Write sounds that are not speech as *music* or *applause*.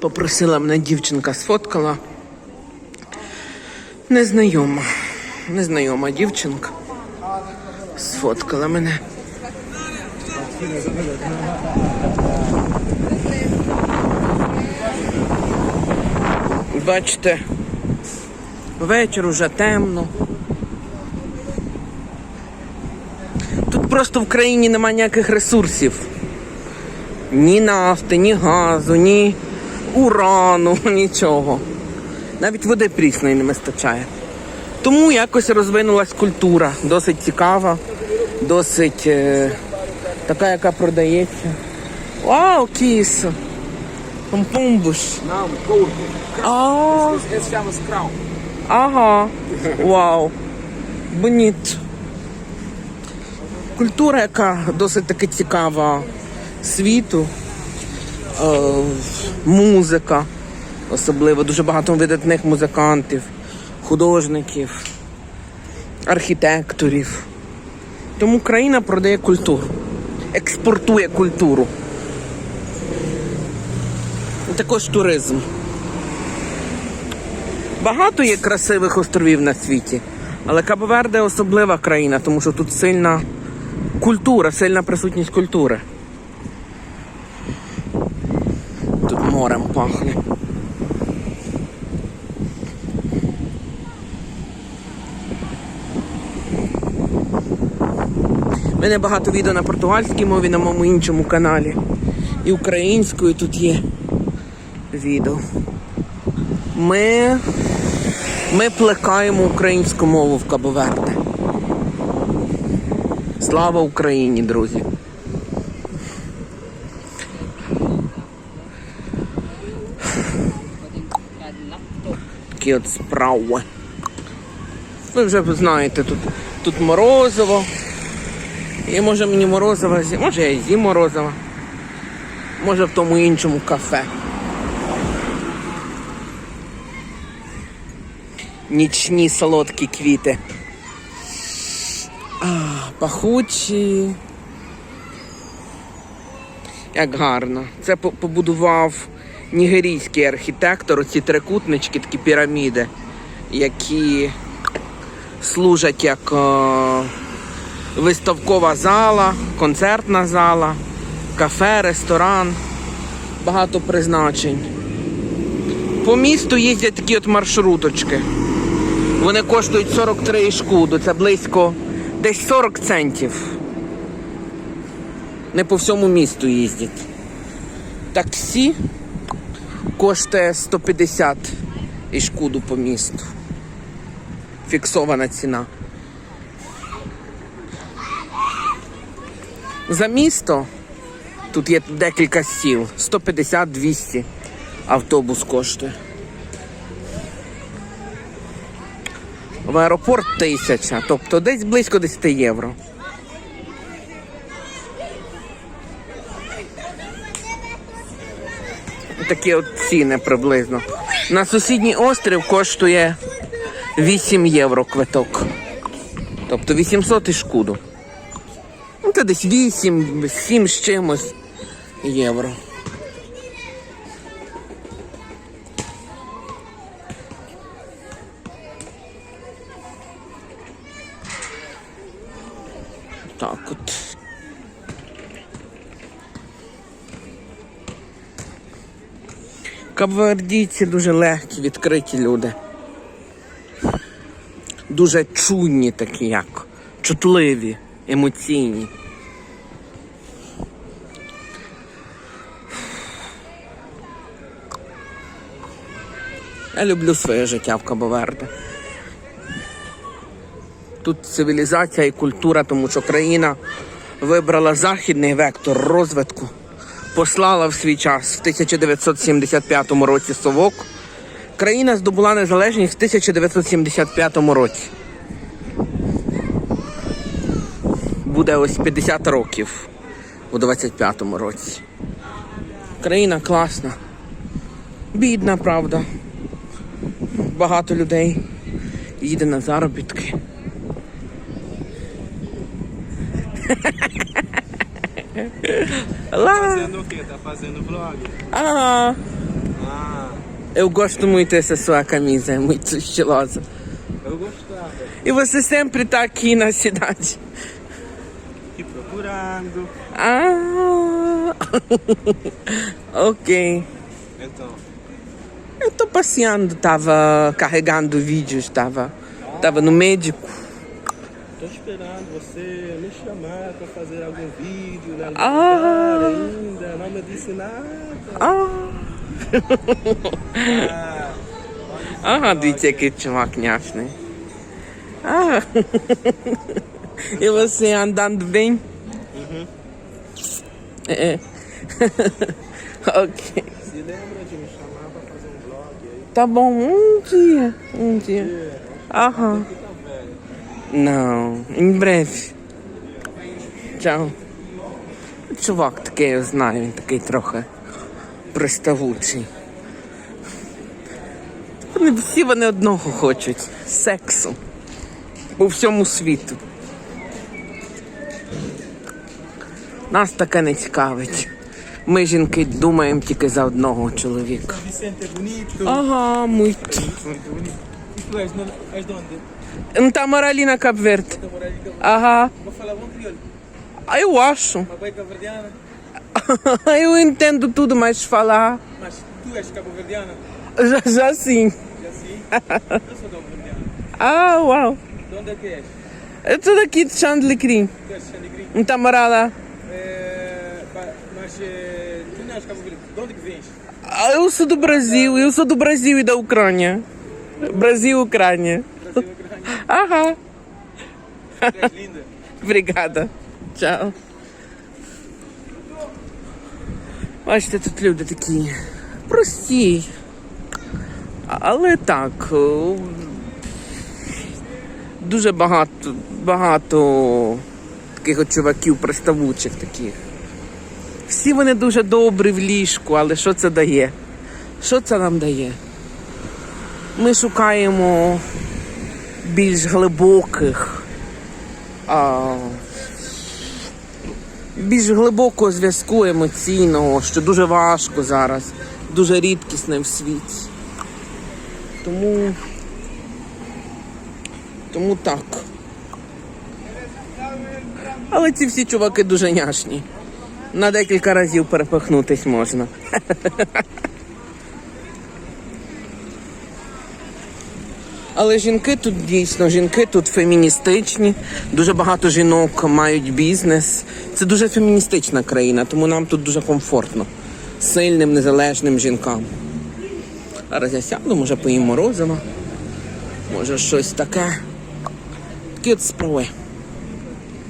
Попросила мене дівчинка сфоткала. Незнайома. Незнайома дівчинка. Сфоткала мене. Бачите, вечір уже темно. Тут просто в країні немає ніяких ресурсів. Ні нафти, ні газу, ні урану, *laughs* нічого. Навіть води прісної не вистачає. Тому якось розвинулась культура. Досить цікава, досить е, така, яка продається. Вау, кіс! Помпумбуш. А, ага. Вау. Боніт. Культура, яка досить таки цікава світу. Е, музика. Особливо дуже багато видатних музикантів, художників, архітекторів. Тому країна продає культуру, експортує культуру. Також туризм. Багато є красивих островів на світі, але Кабо-Верде особлива країна, тому що тут сильна культура, сильна присутність культури. Тут морем пахне. У мене багато відео на португальській мові на моєму іншому каналі. І українською тут є відео. Ми, ми плекаємо українську мову в Кабоверде. Слава Україні, друзі! Такі от справи. Ви вже знаєте, тут, тут морозиво. І може мені морозиво. Може я і з'їм морозиво. Може в тому іншому кафе. Нічні солодкі квіти. А, пахучі. Як гарно. Це побудував нігерійський архітектор, оці трикутнички, такі піраміди, які служать як е, виставкова зала, концертна зала, кафе, ресторан, багато призначень. По місту їздять такі от маршруточки. Вони коштують 43 шкуду, це близько десь 40 центів. Не по всьому місту їздять. Таксі коштує 150 і шкуду по місту. Фіксована ціна. За місто тут є декілька сіл. 150-200 автобус коштує. В аеропорт тисяча, тобто десь близько 10 євро. Такі от ціни приблизно. На сусідній острів коштує 8 євро квиток. Тобто 800 і шкуду. Ну, це десь 8, 7 з чимось євро. Так от. Кабардійці дуже легкі, відкриті люди. Дуже чуйні такі як, чутливі, емоційні. Я люблю своє життя в Кабоверде. Тут цивілізація і культура, тому що країна вибрала західний вектор розвитку, послала в свій час в 1975 році совок. Країна здобула незалежність в 1975 році. Буде ось 50 років у 25-му році. Країна класна. Бідна, правда. Багато людей їде на заробітки. *laughs* Lá. Tá fazendo o quê? Tá fazendo vlog? Ah. ah. Eu gosto muito dessa sua camisa, é muito estilosa. Eu gostava. E você sempre tá aqui na cidade? Te procurando. Ah. *laughs* ok. Então. Eu tô passeando, tava carregando vídeos, tava, ah. tava no médico tô esperando você me chamar para fazer algum vídeo, né? Ah. Ainda não me disse nada. Ah. ah, ah Aha, diyecek né? Ah. E você andando bem? Uhum. É. ok. Se lembra de me chamar pra fazer um vlog aí? Tá bom, um dia. Um dia. Um dia. Aham. Tá Não, em breve. Чао. Чувак такий, я знаю, він такий трохи приставучий. Вони всі вони одного хочуть сексу по всьому світу. Нас таке не цікавить. Ми, жінки, думаємо тільки за одного чоловіка. Ага, muito. Está a morar ali na Cabo Verde. Está a morar ali na Cabo Verde. Aham. Vou falar bom crioulo. Ah, eu acho. Uma boa cabo-verdiana. *laughs* eu entendo tudo, mas falar. Mas tu és cabo-verdiana? Já, já sim. Já sim? *laughs* eu sou cabo-verdiana. Ah, uau. De onde é que és? Eu estou daqui de Xandelecrim. Tu és de Xandelecrim? Está a morar lá. É, mas é, tu não és cabo-verdiana. De onde que vens? Ah, eu sou do Brasil. Eu sou do Brasil e da Ucrânia. Brasil e Ucrânia. Ага. Linda. *laughs* Obrigada. Чао. Бачите, тут люди такі прості. Але так. Дуже багато, багато таких от чуваків приставучих таких. Всі вони дуже добрі в ліжку, але що це дає? Що це нам дає? Ми шукаємо більш глибоких. А, більш глибокого зв'язку емоційного, що дуже важко зараз, дуже рідкісне в світі. Тому. Тому так. Але ці всі чуваки дуже няшні. На декілька разів перепихнутись можна. *laughs* Але жінки тут дійсно, жінки тут феміністичні. Дуже багато жінок мають бізнес. Це дуже феміністична країна, тому нам тут дуже комфортно. Сильним, незалежним жінкам. Зараз я сяду, може поїм морозиво. Може щось таке. Такі от справи.